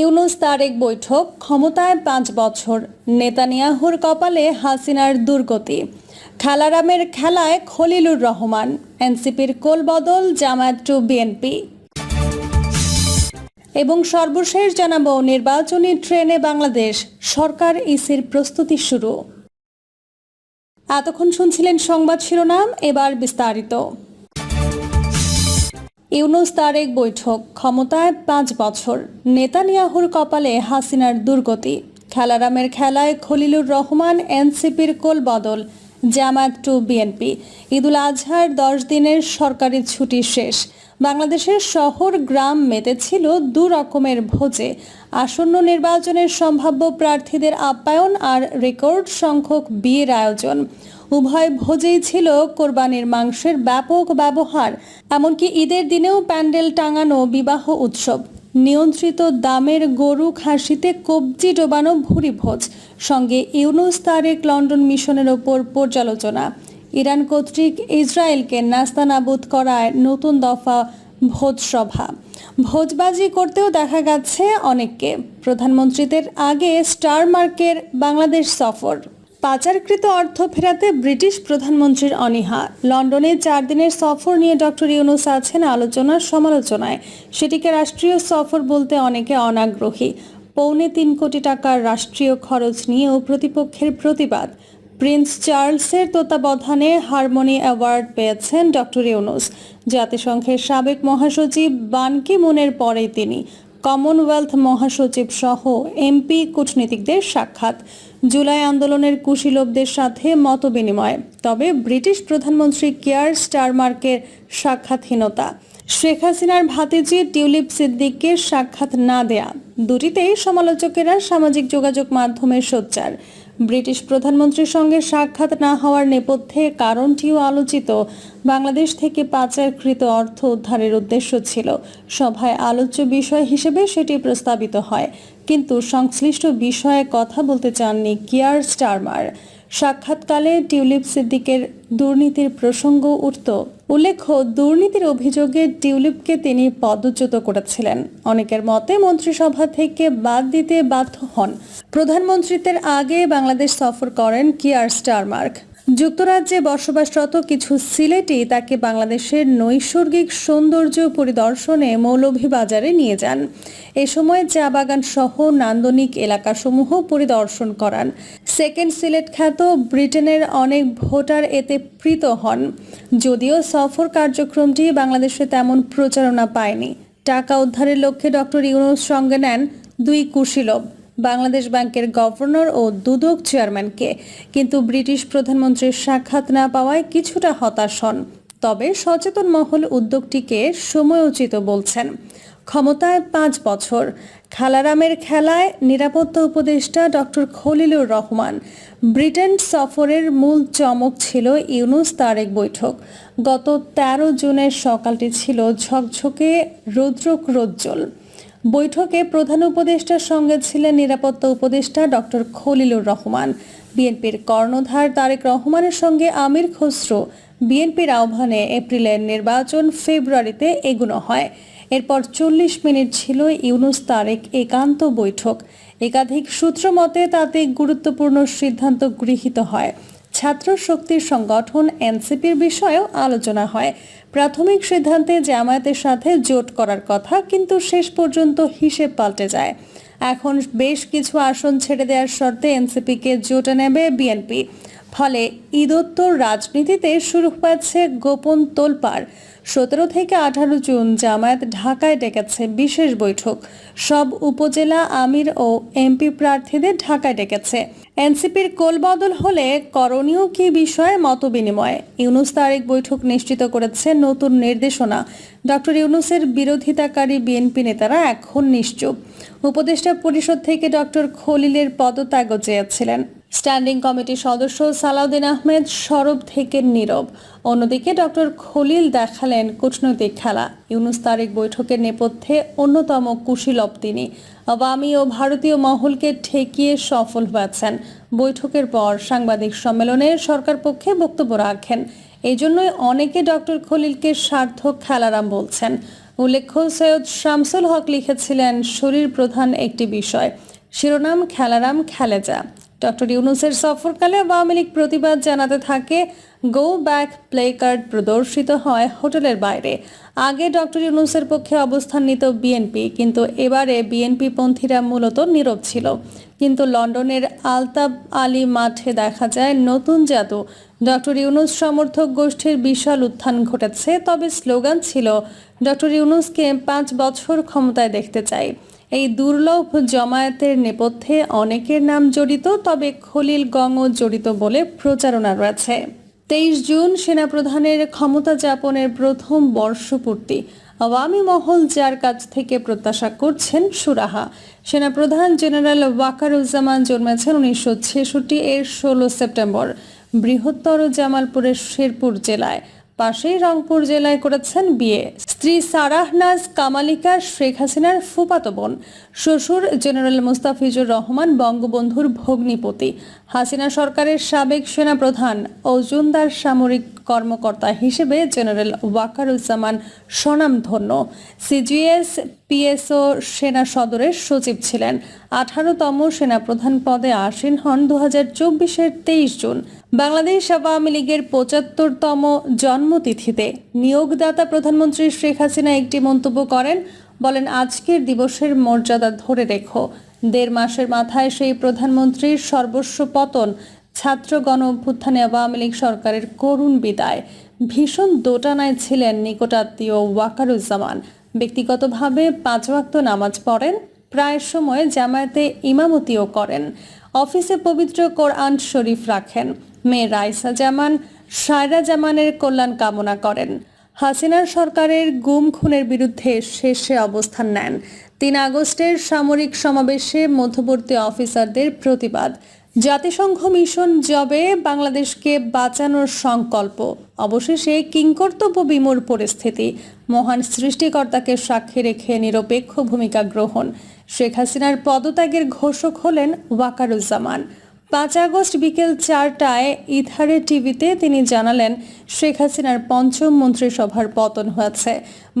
ইউনুস তারেক বৈঠক, ক্ষমতায় পাঁচ বছর। নেতানিয়াহুর কপালে হাসিনার দুর্গতি। খেলারামের খেলায় খলিলুর রহমান। এনসিপির কোলবদল জামায়াত টু বিএনপি। এবং সর্বশেষ জানাব, নির্বাচনী ট্রেনে বাংলাদেশ। সরকার ইসির প্রস্তুতি শুরু। এতক্ষণ শুনছিলেন সংবাদ শিরোনাম, এবার বিস্তারিত। ইউনুস তারেক বৈঠক, ক্ষমতায় পাঁচ বছর। নেতানিয়াহুর কপালে হাসিনার দুর্গতি। খেলারামের খেলায় খলিলুর রহমান, এনসিপির কোল বদল জামায়াত টু বিএনপি। ঈদুল আজহার দশ দিনের সরকারি ছুটি শেষ। বাংলাদেশের শহর গ্রাম মেতেছিল দু রকমের ভোজে। আসন্ন নির্বাচনের সম্ভাব্য প্রার্থীদের আপ্যায়ন আর রেকর্ড সংখ্যক বিয়ের আয়োজন। উভয় ভোজেই ছিল কোরবানির মাংসের ব্যাপক ব্যবহার, এমনকি ঈদের দিনেও প্যান্ডেল টাঙানো বিবাহ উৎসব। নিয়ন্ত্রিত দামের গরু খাসিতে কবজি ডোবানো ভুরি ভোজ, সঙ্গে ইউনুস তারেক লন্ডন মিশনের ওপর পর্যালোচনা। ইরান কর্তৃক ইসরায়েলকে নাস্তানাবুদ করায় নতুন দফা ভোজসভা। ভোজবাজি করতেও দেখা গেছে অনেককে। প্রধানমন্ত্রীদের আগে স্টার মার্কের বাংলাদেশ সফর। পাচারকৃত অর্থ ফেরাতে ব্রিটিশ প্রধানমন্ত্রীর অনীহা। লন্ডনে চার দিনের সফর নিয়ে ডক্টর ইউনুস আছেন আলোচনার সমালোচনায়। সেটিকে রাষ্ট্রীয় সফর বলতে অনেকে অনাগ্রহী। পৌনে তিন কোটি টাকার রাষ্ট্রীয় খরচ নিয়েও প্রতিপক্ষের প্রতিবাদ। প্রিন্স চার্লসের তত্ত্বাবধানে হারমোনি অ্যাওয়ার্ড পেয়েছেন ডক্টর ইউনুস। জাতিসংঘের সাবেক মহাসচিব বান কি মুনের পরেই তিনি কমনওয়েলথ মহাসচিব সহ এমপি কূটনীতিকদের সাক্ষাৎ। জুলাই আন্দোলনের কুশীলবদের সাথে মত বিনিময় তবে ব্রিটিশ প্রধানমন্ত্রী কেয়ার স্টারমার্কের সাক্ষাৎহীনতা। শেখ হাসিনার ভাতিজি টিউলিপ সিদ্দিককে সাক্ষাৎ না দেয়া, দুটিতেই সমালোচকেরা সামাজিক যোগাযোগ মাধ্যমে সোচ্চার। ব্রিটিশ প্রধানমন্ত্রীর সঙ্গে সাক্ষাৎ না হওয়ার নেপথ্যে কারণটিও আলোচিত। বাংলাদেশ থেকে পাচারকৃত অর্থ উদ্ধারের উদ্দেশ্য ছিল। সভায় আলোচ্য বিষয় হিসেবে সেটি প্রস্তাবিত হয়। কিন্তু সংশ্লিষ্ট বিষয়ে কথা বলতে চাননি কিয়ার স্টারমার। সাক্ষাৎকালে টিউলিপ সিদ্দিকের দুর্নীতির প্রসঙ্গ উঠত। উল্লেখ্য, দুর্নীতির অভিযোগে টিউলিপকে তিনি পদচ্যুত করেছিলেন। অনেকের মতে মন্ত্রিসভা থেকে বাদ দিতে বাধ্য হন। প্রধানমন্ত্রীদের আগে বাংলাদেশ সফর করেন কিয়ার স্টারমার্ক। যুক্তরাজ্যে বসবাসরত কিছু সিলেটি তাকে বাংলাদেশের নৈসর্গিক সৌন্দর্য পরিদর্শনে মৌলভীবাজারে নিয়ে যান। এ সময় চা বাগান সহ নান্দনিক এলাকাসমূহ পরিদর্শন করান। সেকেন্ড সিলেট খ্যাত ব্রিটেনের অনেক ভোটার এতে প্রীত হন। যদিও সফর কার্যক্রমটি বাংলাদেশে তেমন প্রচারণা পায়নি। টাকা উদ্ধারের লক্ষ্যে ডক্টর ইউনুস সঙ্গে নেন দুই কুশীলব। বাংলাদেশ ব্যাংকের গভর্নর ও দুদক চেয়ারম্যানকে। কিন্তু ব্রিটিশ প্রধানমন্ত্রীর সাক্ষাৎ না পাওয়ায় কিছুটা হতাশ হন। তবে সচেতন মহল উদ্যোগটিকে সময়োচিত বলছেন। ক্ষমতায় পাঁচ বছর। খালারামের খেলায় নিরাপত্তা উপদেষ্টা ডক্টর খলিলুর রহমান। ব্রিটেন সফরের মূল চমক ছিল ইউনুস তারেক বৈঠক। গত তেরো জুনের সকালটি ছিল ঝকঝকে রৌদ্রক্রোজ্জ্বল বৈঠকে প্রধান উপদেষ্টার সঙ্গে ছিলেন নিরাপত্তা উপদেষ্টা ডক্টর খলিলুর রহমান। বিএনপির কর্ণধার তারেক রহমানের সঙ্গে আমির খসরু বিএনপির আহ্বানে এপ্রিলের নির্বাচন ফেব্রুয়ারিতে এগুনো হয়। এরপর চল্লিশ মিনিট ছিল ইউনুস তারেক একান্ত বৈঠক। একাধিক সূত্র মতে তাতে গুরুত্বপূর্ণ সিদ্ধান্ত গৃহীত হয়। ছাত্র শক্তির সংগঠন এনসিপির বিষয়েও আলোচনা হয়। প্রাথমিক সিদ্ধান্তে জামায়াতের সাথে জোট করার কথা কিন্তু শেষ পর্যন্ত হিসেব পাল্টে যায়। এখন বেশ কিছু আসন ছেড়ে দেওয়ার শর্তে এনসিপিকে জোটে নেবে বিএনপি। ফলে ঈদোত্তর রাজনীতিতে শুরু হয়েছে গোপন তোলপাড়। সতেরো থেকে আঠারো জুন জামায়াত ঢাকায় ডেকেছে বিশেষ বৈঠক। সব উপজেলা আমির ও এমপি প্রার্থীদের ঢাকায় ডেকেছে। এনসিপির কোলবদল হলে করণীয় কি বিষয়ে মতবিনিময়? ইউনুস তারেক বৈঠক নিশ্চিত করেছে নতুন নির্দেশনা। ডক্টর ইউনুসের বিরোধিতাকারী বিএনপি নেতারা এখন নিশ্চুপ। উপদেষ্টা পরিষদ থেকে ডক্টর খলিলের পদত্যাগও চেয়েছিলেন। স্ট্যান্ডিং কমিটির সদস্য সালাউদ্দিন আহমেদ সরব থেকে নীরব। অন্যদিকে ডক্টর খলিল দেখালেন কূটনৈতিক খেলা। ইউনুস তারেক বৈঠকের নেপথ্যে অন্যতম কুশীলব তিনি। আওয়ামী ও ভারতীয় মহলকে ঠেকিয়ে সফল হয়েছেন। বৈঠকের পর সাংবাদিক সম্মেলনে সরকার পক্ষে বক্তব্য রাখেন। এই জন্যই অনেকে ডক্টর খলিলকে সার্থক খেলারাম বলছেন। উল্লেখ্য, সৈয়দ শামসুল হক লিখেছিলেন, শরীর প্রধান একটি বিষয়। শিরোনাম খেলারাম খেলেজা ডক্টর ইউনুসের সফরকালে আওয়ামী লীগ প্রতিবাদ জানাতে থাকে, গো ব্যাক প্লে কার্ড প্রদর্শিত হয় হোটেলের বাইরে। আগে ডক্টর ইউনুসের পক্ষে অবস্থান নিত বিএনপি, কিন্তু এবারে বিএনপি পন্থীরা মূলত নীরব ছিল। কিন্তু লন্ডনের আলতাব আলী মাঠে দেখা যায়, নতুন জাদু। ডক্টর ইউনুস সমর্থক গোষ্ঠীর বিশাল উত্থান ঘটেছে, তবে স্লোগান ছিল, ডক্টর ইউনুসকে পাঁচ বছর ক্ষমতায় দেখতে চাই। এই দুর্লভ জমায়েতের নেপথ্যে অনেকের নাম জড়িত, তবে খলিল গঙ্গ জড়িত বলে প্রচারণা রয়েছে। তেইশ জুন সেনাপ্রধানের ক্ষমতা যাপনের প্রথম বর্ষপূর্তি। আওয়ামী মহল যার কাছ থেকে প্রত্যাশা করছেন সুরাহা। সেনাপ্রধান জেনারেল ওয়াকারুজ্জামান জন্মেছেন উনিশশো ছেষট্টি এর ষোলো সেপ্টেম্বর, বৃহত্তর জামালপুরের শেরপুর জেলায়। পাশেই রংপুর জেলায় করেছেন বিয়ে। স্ত্রী সারাহনাজ কামালিকা শেখ হাসিনার ফুপাতো বোন। শ্বশুর জেনারেল মুস্তাফিজুর রহমান বঙ্গবন্ধুর ভগ্নিপতি। হাসিনা সরকারের সাবেক সেনাপ্রধান ওজুনদার সামরিক কর্মকর্তা হিসেবে জেনারেল ওয়াকারুজ্জামান স্বনামধন্য। সিজিএস পিএসও সেনা সদরের সচিব ছিলেন। আঠারোতম সেনাপ্রধান পদে আসীন হন দু হাজার চব্বিশের তেইশ জুন। বাংলাদেশ আওয়ামী লীগের পঁচাত্তরতম জন্মতিথিতে নিয়োগদাতা প্রধানমন্ত্রী শেখ হাসিনা একটি মন্তব্য করেন। বলেন, আজকের দিবসের মর্যাদা ধরে রেখো। দেড় মাসের মাথায় সেই প্রধানমন্ত্রীর সর্বস্ব পতন, ছাত্র গণ অভ্যুত্থানে আওয়ামী লীগ সরকারের করুণ বিদায়। ভীষণ দোটানায় ছিলেন নিকটাত্মীয় ওয়াকারুজ্জামান। ব্যক্তিগতভাবে পাঁচ ওয়াক্ত নামাজ পড়েন। প্রায় সময় জামায়াতে ইমামতিও করেন। অফিসে পবিত্র কোরআন শরীফ রাখেন। মেয়ে রাইসা জামান, সায়রা জামানের কল্যাণ কামনা করেন। হাসিনার সরকারের গুম খুনের বিরুদ্ধে শেষে অবস্থান নেন। তিন আগস্টের সামরিক সমাবেশে মধ্যবর্তী অফিসারদের প্রতিবাদ। জাতিসংঘ মিশন জবে বাংলাদেশকে বাঁচানোর সংকল্প। অবশেষে কিংকর্তব্য বিমূর পরিস্থিতি। মহান সৃষ্টিকর্তাকে সাক্ষী রেখে নিরপেক্ষ ভূমিকা গ্রহণ। শেখ হাসিনার পদত্যাগের ঘোষক হলেন ওয়াকারুজ্জামান। পাঁচ আগস্ট বিকেল চারটায় ইথারে টিভিতে তিনি জানালেন, শেখ হাসিনার পঞ্চম মন্ত্রিসভার পতন হয়েছে।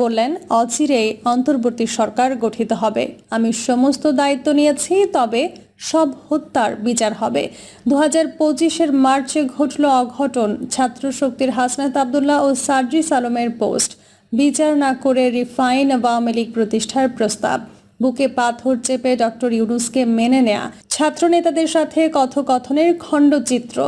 বললেন, অচিরেই অন্তর্বর্তী সরকার গঠিত হবে। আমি সমস্ত দায়িত্ব নিয়েছি, তবে সব হত্যার বিচার হবে। দু হাজার পঁচিশের মার্চে ঘটল অঘটন ছাত্র শক্তির হাসনাত আবদুল্লাহ ও সার্জিস আলমের পোস্ট। বিচার না করে রিফাইন আওয়ামী লীগ প্রতিষ্ঠার প্রস্তাব। বুকে পাথর চেপে ডক্টর ইউনুসকে মেনে নেয়া। ছাত্রনেতাদের সাথে কথোকথনের খণ্ডচিত্র।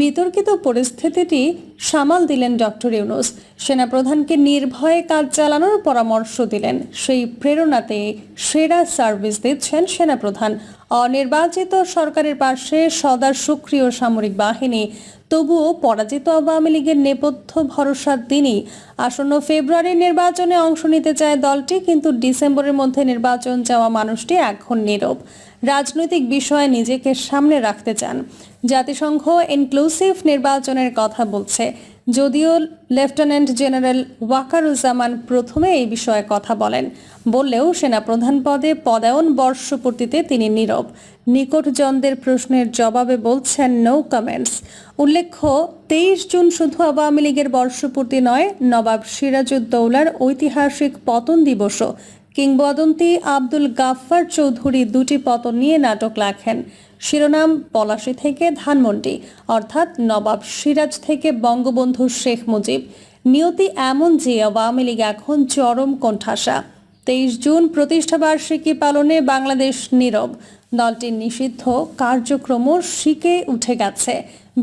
বিতর্কিত পরিস্থিতিটি সামাল দিলেন ডক্টর ইউনুস। সেনাপ্রধানকে নির্ভয়ে কাজ চালানোর পরামর্শ দিলেন। সেই প্রেরণাতে সেরা সার্ভিস দিচ্ছেন সেনাপ্রধান। অনির্বাচিত সরকারের পাশে সদা সক্রিয় সামরিক বাহিনী। তবুও পরাজিত আওয়ামী লীগের নেপথ্য ভরসার দিনই আসন্ন ফেব্রুয়ারির নির্বাচনে অংশ নিতে চায় দলটি, কিন্তু ডিসেম্বরের মধ্যে নির্বাচন চাওয়া মানুষটি এখন নীরব। রাজনৈতিক বিষয়ে নিজেকে সামনে রাখতে চান। জাতিসংঘ ইনক্লুসিভ নির্বাচনের কথা বলছে। যদিও লেফটেন্যান্ট জেনারেল ওয়াকারুজ্জামান প্রথমে এই বিষয়ে কথা বলেন। বললেও সেনাপ্রধান পদে পদায়ন বর্ষপূর্তিতে তিনি নীরব। নিকটজনদের প্রশ্নের জবাবে বলছেন নো কমেন্টস উল্লেখ্য, তেইশ জুন শুধু আওয়ামী লীগের বর্ষপূর্তি নয়, নবাব সিরাজউদ্দৌলার ঐতিহাসিক পতন দিবসও। কিংবদন্তি আব্দুল গাফফার চৌধুরী দুটি পতন নিয়ে নাটক লেখেন। শিরোনাম পলাশী থেকে ধানমন্ডি, অর্থাৎ নবাব সিরাজ থেকে বঙ্গবন্ধু শেখ মুজিব। নিয়তি এমন যে আওয়ামী লীগ এখন চরম কোণঠাসা। তেইশ জুন প্রতিষ্ঠাবার্ষিকী পালনে বাংলাদেশ নীরব। দলটির নিষিদ্ধ কার্যক্রম শিকে উঠে গেছে।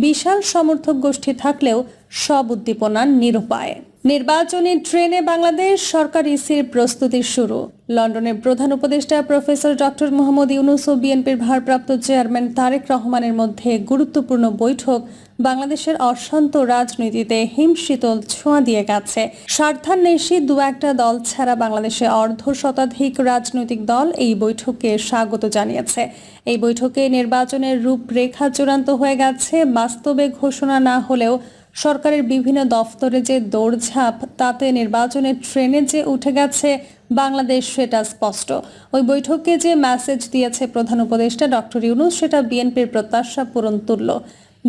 বিশাল সমর্থক গোষ্ঠী থাকলেও সব উদ্দীপনা নিরুপায়। নির্বাচনী ট্রেনে বাংলাদেশ সরকার ইসির প্রস্তুতি শুরু। লন্ডনের প্রধান উপদেষ্টা প্রফেসর ডক্টর মোহাম্মদ ইউনুস ও বিএনপির ভারপ্রাপ্ত চেয়ারম্যান তারেক রহমানের মধ্যে গুরুত্বপূর্ণ বৈঠক বাংলাদেশের অশান্ত রাজনীতিতে হিমশীতল ছোঁয়া দিয়ে গেছে। স্বার্থান্বেষী দু একটা দল ছাড়া বাংলাদেশে অর্ধ শতাধিক রাজনৈতিক দল এই বৈঠকে স্বাগত জানিয়েছে। এই বৈঠকে নির্বাচনের রূপরেখা চূড়ান্ত হয়ে গেছে। বাস্তবে ঘোষণা না হলেও সরকারের বিভিন্ন দফতরে যে দৌড়ঝাঁপ, তাতে নির্বাচনের ট্রেনে যে উঠে গেছে, বাংলাদেশ সেটা স্পষ্ট। ওই বৈঠকে যে মেসেজ দিয়েছে প্রধান উপদেষ্টা ডক্টর ইউনুস, সেটা বিএনপির প্রত্যাশা পূরণ তুলল।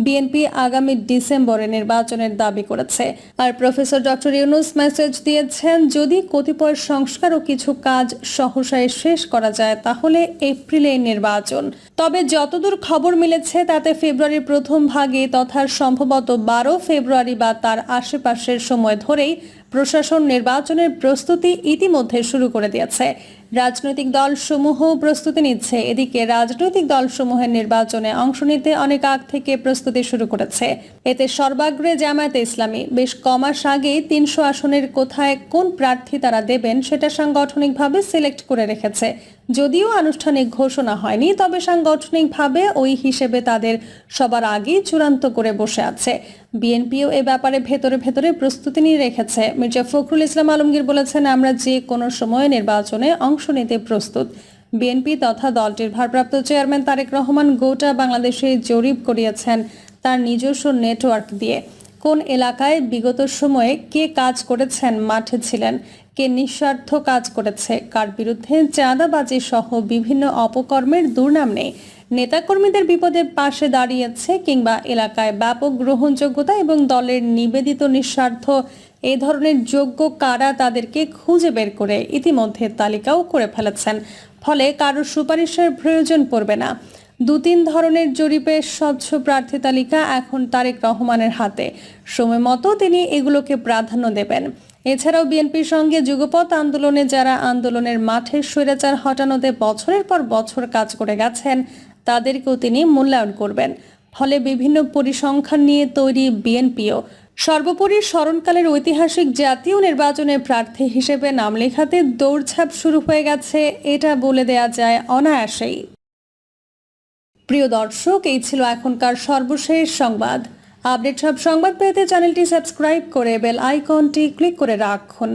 বিএনপি আগামী ডিসেম্বরে নির্বাচনের দাবি করেছে। আর প্রফেসর ডক্টর ইউনুস মেসেজ দিয়েছেন, যদি কতিপয় সংস্কার ও কিছু কাজ সহসায় শেষ করা যায়, তাহলে এপ্রিলে নির্বাচন। তবে যতদূর খবর মিলেছে, তাতে ফেব্রুয়ারির প্রথম ভাগে তথা সম্ভবত বারো ফেব্রুয়ারি বা তার আশেপাশের সময় ধরেই প্রশাসন নির্বাচনের প্রস্তুতি ইতিমধ্যে শুরু করে দিয়েছে। রাজনৈতিক দলসমূহ প্রস্তুতি নিচ্ছে। এদিকে রাজনৈতিক দলসমূহের নির্বাচনে অংশ নিতে অনেক আগ থেকে প্রস্তুতি শুরু করেছে। এতে সর্বাগ্রে জামায়াতে ইসলামী। বেশ কমাস আগেই তিনশো আসনের কোথায় কোন প্রার্থী তারা দেবেন সেটা সাংগঠনিকভাবে সিলেক্ট করে রেখেছে। যদিও আনুষ্ঠানিক ঘোষণা হয়নি, তবে সাংগঠনিকভাবে ওই হিসেবে তাদের সবার আগেই চূড়ান্ত করে বসে আছে। বিএনপিও এ ব্যাপারে ভেতরে ভেতরে প্রস্তুতি নিয়ে রেখেছে। মির্জা ফখরুল ইসলাম আলমগীর বলেছেন, আমরা যে কোনো সময়ে নির্বাচনে অংশ নিতে প্রস্তুত। বিএনপি তথা দলটির ভারপ্রাপ্ত চেয়ারম্যান তারেক রহমান গোটা বাংলাদেশে জরিপ করিয়েছেন তার নিজস্ব নেটওয়ার্ক দিয়ে। কোন এলাকায় বিগত সময়ে কে কাজ করেছেন, মাঠে ছিলেন, কে নিঃস্বার্থ কাজ করেছে, কার বিরুদ্ধে চাঁদাবাজি সহ বিভিন্ন অপকর্মের দুর্নাম নেই। নেতাকর্মীদের বিপদে পাশে দাঁড়িয়েছে কিংবা এলাকায় ব্যাপক গ্রহণযোগ্যতা এবং দলের নিবেদিত নিঃস্বার্থ। এ ধরনের যোগ্য কারা তাদেরকে খুঁজে বের করে ইতিমধ্যে তালিকাও করে ফেলেছেন। ফলে কারোর সুপারিশের প্রয়োজন পড়বে না। দু তিন ধরনের জরিপে স্বচ্ছ প্রার্থী তালিকা এখন তারেক রহমানের হাতে। সময় মতো তিনি এগুলোকে প্রাধান্য দেবেন। এছাড়াও বিএনপির সঙ্গে যুগপথ আন্দোলনে যারা আন্দোলনের মাঠে স্বৈরাচার হটানোতে বছরের পর বছর কাজ করে গেছেন তাদেরকেও তিনি মূল্যায়ন করবেন। ফলে বিভিন্ন পরিসংখ্যান নিয়ে তৈরি বিএনপিও। সর্বোপরি স্মরণকালের ঐতিহাসিক জাতীয় নির্বাচনে প্রার্থী হিসেবে নাম লেখাতে দৌড়ঝাঁপ শুরু হয়ে গেছে, এটা বলে দেয়া যায় অনায়াসেই। প্রিয় দর্শক, এই ছিল এখনকার সর্বশেষ সংবাদ। আপডেট সব সংবাদ পেতে চ্যানেলটি সাবস্ক্রাইব করে বেল আইকনটি ক্লিক করে রাখুন।